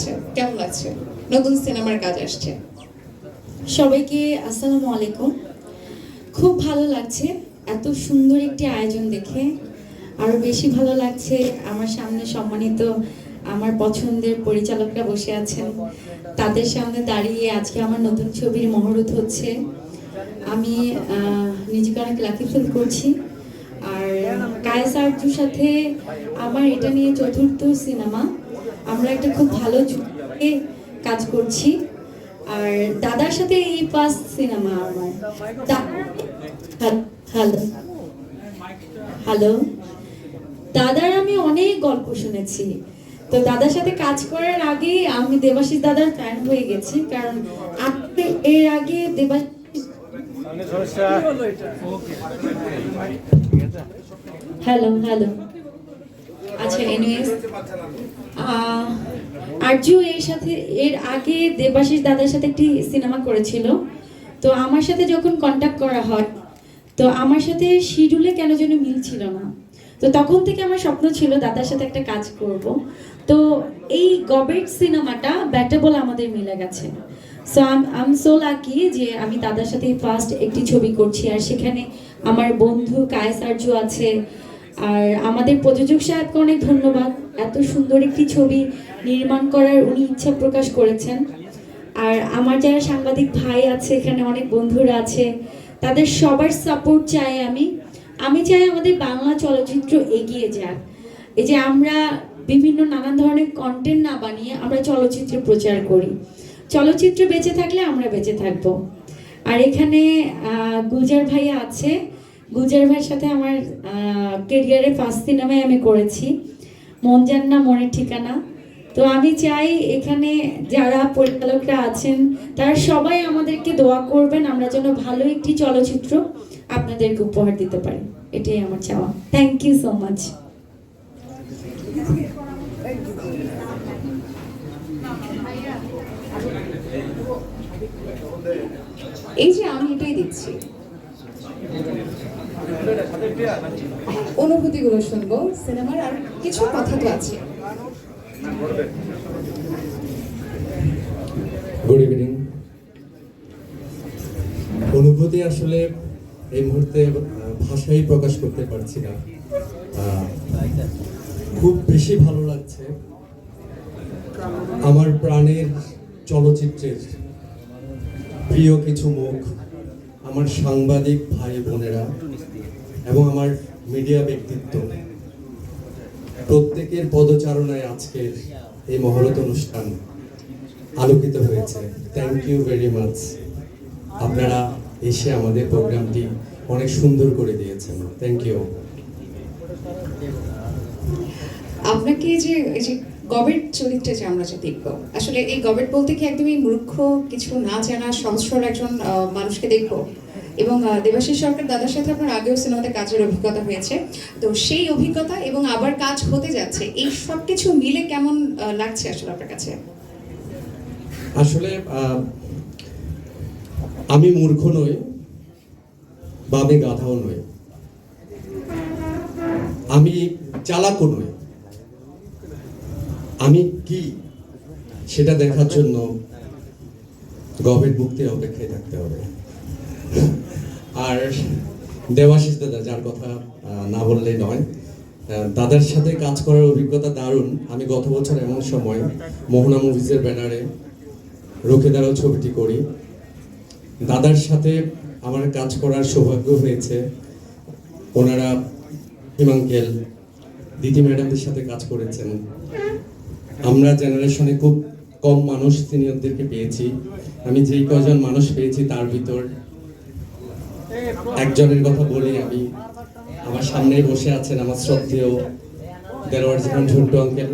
কাছে কেমন লাগছে নতুন সিনেমার কাজ আসছে। সবাইকে আসসালামু আলাইকুম। খুব ভালো লাগছে এত সুন্দর একটি আয়োজন দেখে। আরও বেশি ভালো লাগছে আমার সামনে সম্মানিত আমার পছন্দের পরিচালকরা বসে আছেন। তাদের সামনে দাঁড়িয়ে আজকে আমার নতুন ছবির মহরত হচ্ছে। আমি নিজেকে অনেক লাকি ফিল করছি। আর কায়েস আরজুর সাথে আমার এটা নিয়ে চতুর্থ সিনেমা। আমরা একটা খুব ভালো যুগে কাজ করছি। আর দাদার সাথে এই পাস সিনেমা আমার। Hello hello. দাদার আমি অনেক গল্প শুনেছি। তো দাদার সাথে কাজ করার আগে আমি দেবাশিস দাদার ফ্যান হয়ে গেছি। কারণ আপনি এর আগে দেবাশিস হ্যালো হ্যালো। আচ্ছা এনিওয়েজ আরজু এর সাথে, এর আগে দেবাশিস দাদার সাথে একটি সিনেমা করেছিল। তো আমার সাথে যখন কন্ট্যাক্ট করা হয়, তো আমার সাথে শিডিউলে কেন যেন মিল ছিল না। তো তখন থেকে আমার স্বপ্ন ছিল দাদার সাথে একটা কাজ করব। তো এই গবেট সিনেমাটা ব্যাটেবল আমাদের মিলে গেছে। সো আম সো লাকি যে আমি দাদার সাথে ফার্স্ট একটি ছবি করছি, আর সেখানে আমার বন্ধু কায়েস আরজু আছে আর আমাদের প্রযোজক সাহেবকে অনেক ধন্যবাদ। এত সুন্দর একটি ছবি নির্মাণ করার উনি ইচ্ছা প্রকাশ করেছেন। আর আমার যারা সাংবাদিক ভাই আছে, এখানে অনেক বন্ধুরা আছে, তাদের সবার সাপোর্ট চাই আমি। আমি চাই আমাদের বাংলা চলচ্চিত্র এগিয়ে যাক। এই যে আমরা বিভিন্ন নানান ধরনের কন্টেন্ট না বানিয়ে আমরা চলচ্চিত্র প্রচার করি। চলচ্চিত্র বেঁচে থাকলে আমরা বেঁচে থাকব। আর এখানে গুলজার ভাইয়া আছে। গুলজার ভাইয়ের সাথে আমার কেরিয়ারে ফার্স্ট সিনেমায় আমি করেছি। মন যান না মনের ঠিকানা। তো আমি চাই এখানে যারা পরিচালকরা আছেন, তারা সবাই আমাদেরকে দোয়া করবেন, আমরা যেন ভালো একটি চলচ্চিত্র আপনাদেরকে উপহার দিতে পারি। এটাই আমার চাওয়া। থ্যাংক ইউ সো মাচ এই যে আমি এটাই দিচ্ছি। অনুভূতিগুলো শুনব, সিনেমার আর কিছু কথা তো আছে। গুড ইভিনিং অনুভূতি আসলে এই মুহূর্তে ভাষাই প্রকাশ করতে পারছি না। খুব বেশি ভালো লাগছে আমার প্রাণের চলচ্চিত্রের প্রিয় কিছু মুখ, আমার সাংবাদিক ভাই বোনেরা। এবং আমার মিডিয়া ব্যক্তিত্ব। প্রত্যেকের পদচারণায় আজকের এই মহরত অনুষ্ঠান আলোকিত হয়েছে। থ্যাংক ইউ ভেরি মাচ আপনারা এসে আমাদের প্রোগ্রামটি অনেক সুন্দর করে দিয়েছেন। থ্যাংক ইউ আপনাকে যে, এই যে গবেট চরিত্রে যে আমরা যে দেখব, আসলে এই গবেট বলতে কি একদমই মূর্খ কিছু না জানা সহসর একজন মানুষকে দেখব? এবং দেবাশিস সরকার দাদার সাথে আপনার আগেও সিনেমাতে কাজের অভিজ্ঞতা হয়েছে। তো সেই অভিজ্ঞতা এবং আবার কাজ হতে যাচ্ছে, এই সব কিছু মিলে কেমন লাগছে আসলে আপনার কাছে? আসলে আমি মূর্খ নই বা গাধাও নই। আমি চালাকও নই। আমি কি সেটা দেখার জন্য গভেট মুক্তির অপেক্ষায় থাকতে হবে। আর দেবাশিস দাদা, যার কথা না বললেই নয় দাদার সাথে কাজ করার অভিজ্ঞতা দারুণ। আমি গত বছর এমন সময় মোহনা মুভিজের ব্যানারে রুখে দাঁড়াও ছবিটি করি। দাদার সাথে আমার কাজ করার সৌভাগ্য হয়েছে। ওনারা হিমাঙ্কেল দিদি ম্যাডামদের সাথে কাজ করেছেন। আমরা জেনারেশনে খুব কম মানুষ সিনিয়রদেরকে পেয়েছি। আমি যেই কজন মানুষ পেয়েছি তার ভিতর একজনের কথা বলি আমি। আমার সামনেই বসে আছেন আমার শ্রদ্ধেয় দেলোয়ার জাহান ঝন্টু আঙ্কেল।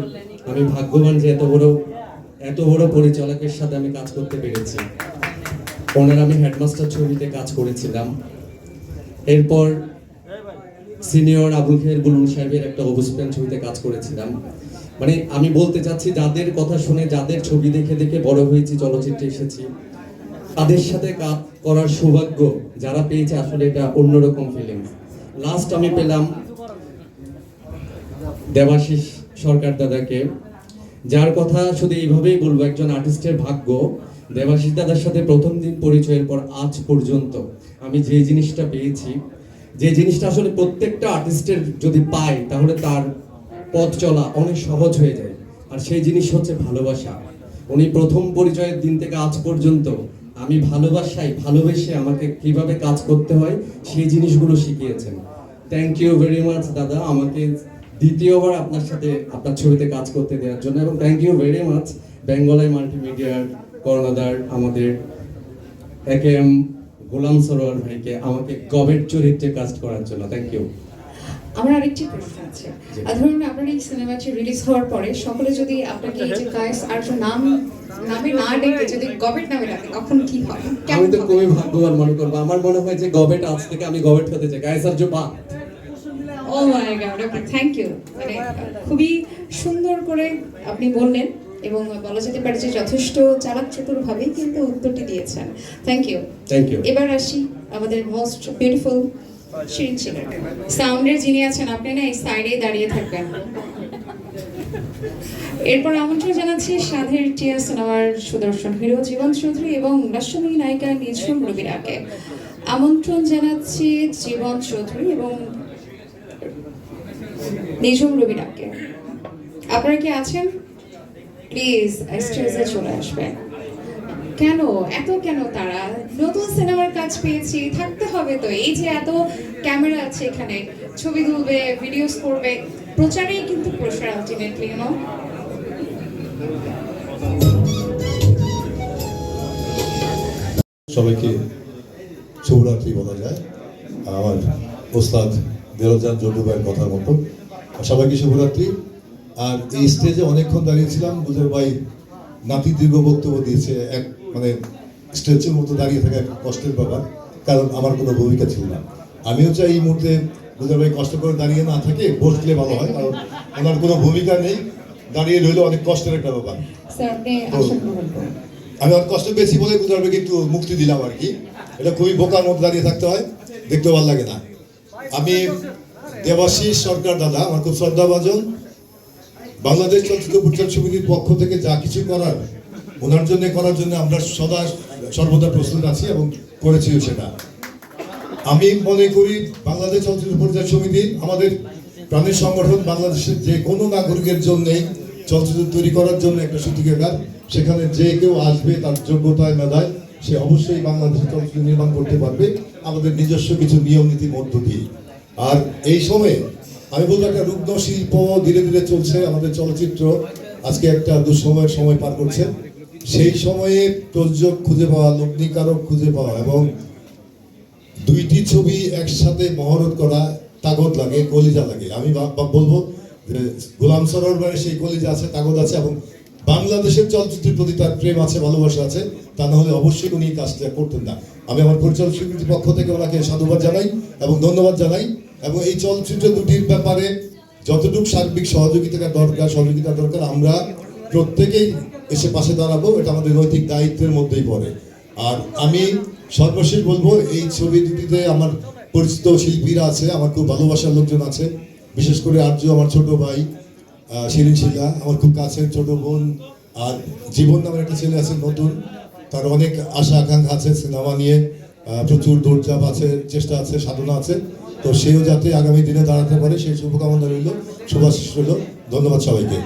আমি ভাগ্যবান যে এত বড় এত বড় পরিচালকের সাথে আমি কাজ করতে পেরেছি। ওনার আমি হেডমাস্টার ছবিতে কাজ করেছিলাম। এরপর সিনিয়র আবুল খের বুলুন সাহেবের একটা অবস্থান ছবিতে কাজ করেছিলাম। মানে আমি বলতে চাচ্ছি, যাদের কথা শুনে, যাদের ছবি দেখে দেখে বড় হয়েছি, চলচ্চিত্রে এসেছি তাদের সাথে কাজ করার সৌভাগ্য যারা পেয়েছে আসলে এটা অন্যরকম ফিলিংস লাস্ট আমি পেলাম দেবাশিস সরকার দাদাকে, যার কথা শুধু এইভাবেই বলব, একজন আর্টিস্টের ভাগ্য। দেবাশিস দাদার সাথে প্রথম দিন পরিচয়ের পর আজ পর্যন্ত আমি যে জিনিসটা পেয়েছি, যে জিনিসটা আসলে প্রত্যেকটা আর্টিস্টের যদি পায় তাহলে তার পথ চলা অনেক সহজ হয়ে যায়। আর সেই জিনিস হচ্ছে ভালোবাসা। উনি প্রথম পরিচয়ের দিন থেকে আজ পর্যন্ত আমি ভালোবাসাই ভালোবেসে আমাকে কীভাবে কাজ করতে হয়, সেই জিনিসগুলো শিখিয়েছেন। থ্যাংক ইউ ভেরি মাচ দাদা, আমাকে দ্বিতীয়বার আপনার সাথে আপনার ছবিতে কাজ করতে দেওয়ার জন্য এবং thank you very much Bengalai মাল্টিমিডিয়ার কর্ণধার আমাদের একে এম গোলাম সরোয়ার ভাইকে আমাকে গবেট চরিত্রে কাজ করার জন্য। থ্যাংক ইউ আমার আরেকটি প্রশ্ন আছে। ধরুন আপনার এই সিনেমাটি রিলিজ হওয়ার পরে সকলে যদি আপনাকে এই যে কায়েস আর একটু নাম নামে না ডেকে যদি গবেট নামে ডাকে তখন কি হয়? আমি তো খুবই ভাগ্যবান মনে করব। আমার মনে হয় যে গবেট আজ থেকে আমি গবেট হতে চাই। জো বাত ও my god okay thank you মানে খুবই সুন্দর করে আপনি বললেন এবং বলা যেতে পারে যে যথেষ্ট চালাক চতুর ভাবেই কিন্তু উত্তরটি দিয়েছেন। থ্যাংক ইউ থ্যাংক ইউ এবার আসি আমাদের মোস্ট বিউটিফুল শিরিন সাউন্ডের যিনি আছেন, আপনি না এই সাইডে দাঁড়িয়ে থাকবেন। এরপর আমন্ত্রণ জানাচ্ছি সাধের টিয়া সিনেমার সুদর্শন হিরো জীবন চৌধুরী এবং রাষ্ট্রমী নায়িকা নিঝুম রবিরাকে। আমন্ত্রণ জানাচ্ছি জীবন চৌধুরী এবং নিঝুম রবিরাকে। আপনারা কি আছেন? প্লিজ স্টেজে চলে আসবেন। কেন? এত কেন তারা? নতুন সিনেমার কাজ পেয়েছি, থাকতে হবে তো। এই যে এত ক্যামেরা আছে এখানে, ছবি তুলবে, ভিডিওস করবে, প্রচারেই কিন্তু প্রসার আলটিমেটলি ইউনো সবাইকে শুভরাত্রি বলা যায়। আমার ওস্তাদ দেরজান জন্ডু ভাইয়ের কথার মতো। সবাইকে শুভরাত্রি। আর এই স্টেজে অনেকক্ষণ দাঁড়িয়েছিলাম বুঝে ভাই নাতি দীর্ঘ বক্তব্য দিয়েছে এক মানে স্টেজের মতো দাঁড়িয়ে থাকা একটা কষ্টের ব্যাপার কারণ আমার কোনো ভূমিকা ছিল না। আমিও চাই এই মুহূর্তে বুঝে ভাই কষ্ট করে দাঁড়িয়ে না থাকে বসলে ভালো হয় কারণ ওনার কোনো ভূমিকা নেই দাঁড়িয়ে রইলে অনেক কষ্টের একটা ব্যাপার। আমি অনেক কষ্ট পেয়েছি বলে গুজরাটে একটু মুক্তি দিলাম আর কি। এটা খুবই বোকার মতো দাঁড়িয়ে থাকতে হয় দেখতে ভালো লাগে না। আমি দেবাশিস সরকার দাদা আমার খুব শ্রদ্ধাভাজন বাংলাদেশ চলচ্চিত্র পরিচালক সমিতির পক্ষ থেকে যা কিছু করার, ওনার জন্য, করার জন্য আমরা সদা সর্বদা প্রস্তুত আছি এবং করেছিও সেটা। আমি মনে করি বাংলাদেশ চলচ্চিত্র পরিচালক সমিতি আমাদের প্রাণের সংগঠন, বাংলাদেশের যে কোনো নাগরিকের জন্যই চলচ্চিত্র তৈরি করার জন্য একটা সূতিকাগার সেখানে যে কেউ আসবে, তার যোগ্যতায় মেধায়, সে অবশ্যই বাংলাদেশের চলচ্চিত্র নির্মাণ করতে পারবে। আমাদের নিজস্ব কিছু নিয়ম নীতির মধ্য দিয়ে। আর এই সময়ে আমি বলব একটা রুগ্ন শিল্প ধীরে ধীরে চলছে আমাদের চলচ্চিত্র। আজকে একটা দুঃসময়ের সময় পার করছে সেই সময়ে প্রযোজক খুঁজে পাওয়া, লগ্নিকারক খুঁজে পাওয়া এবং দুইটি ছবি একসাথে মহরত করা তাগত লাগে, কলিজা লাগে। আমি বলব গোলাম সরোয়ারের সেই কলিজা আছে, তাগত আছে এবং বাংলাদেশের চলচ্চিত্রের প্রতি তার প্রেম আছে, ভালোবাসা আছে, তা না হলে অবশ্যই উনি কাজটা করতেন না। আমি আমার পরিচালক স্বীকৃতির পক্ষ থেকে ওনাকে সাধুবাদ জানাই এবং ধন্যবাদ জানাই। এবং এই চলচ্চিত্র দুটির ব্যাপারে যতটুকু সার্বিক সহযোগিতা দরকার সহযোগিতা দরকার, আমরা প্রত্যেকেই এসে পাশে দাঁড়াবো, এটা আমাদের নৈতিক দায়িত্বের মধ্যেই পড়ে। আর আমি সর্বশেষ বলব, এই ছবি দুটিতে আমার পরিচিত শিল্পীরা আছে, আমার খুব ভালোবাসার লোকজন আছে, বিশেষ করে আর্য, আমার ছোট ভাই শিরিন শিলা, আমার খুব কাছের ছোট বোন, আর জীবন নামের একটা ছেলে আছে নতুন তার অনেক আশা আকাঙ্ক্ষা আছে, সিনেমা নিয়ে প্রচুর দৌড়চাপ আছে, চেষ্টা আছে, সাধনা আছে। তো সেও যাতে আগামী দিনে দাঁড়াতে পারে সেই শুভকামনা রইল শুভাশিস রইল। ধন্যবাদ সবাইকে।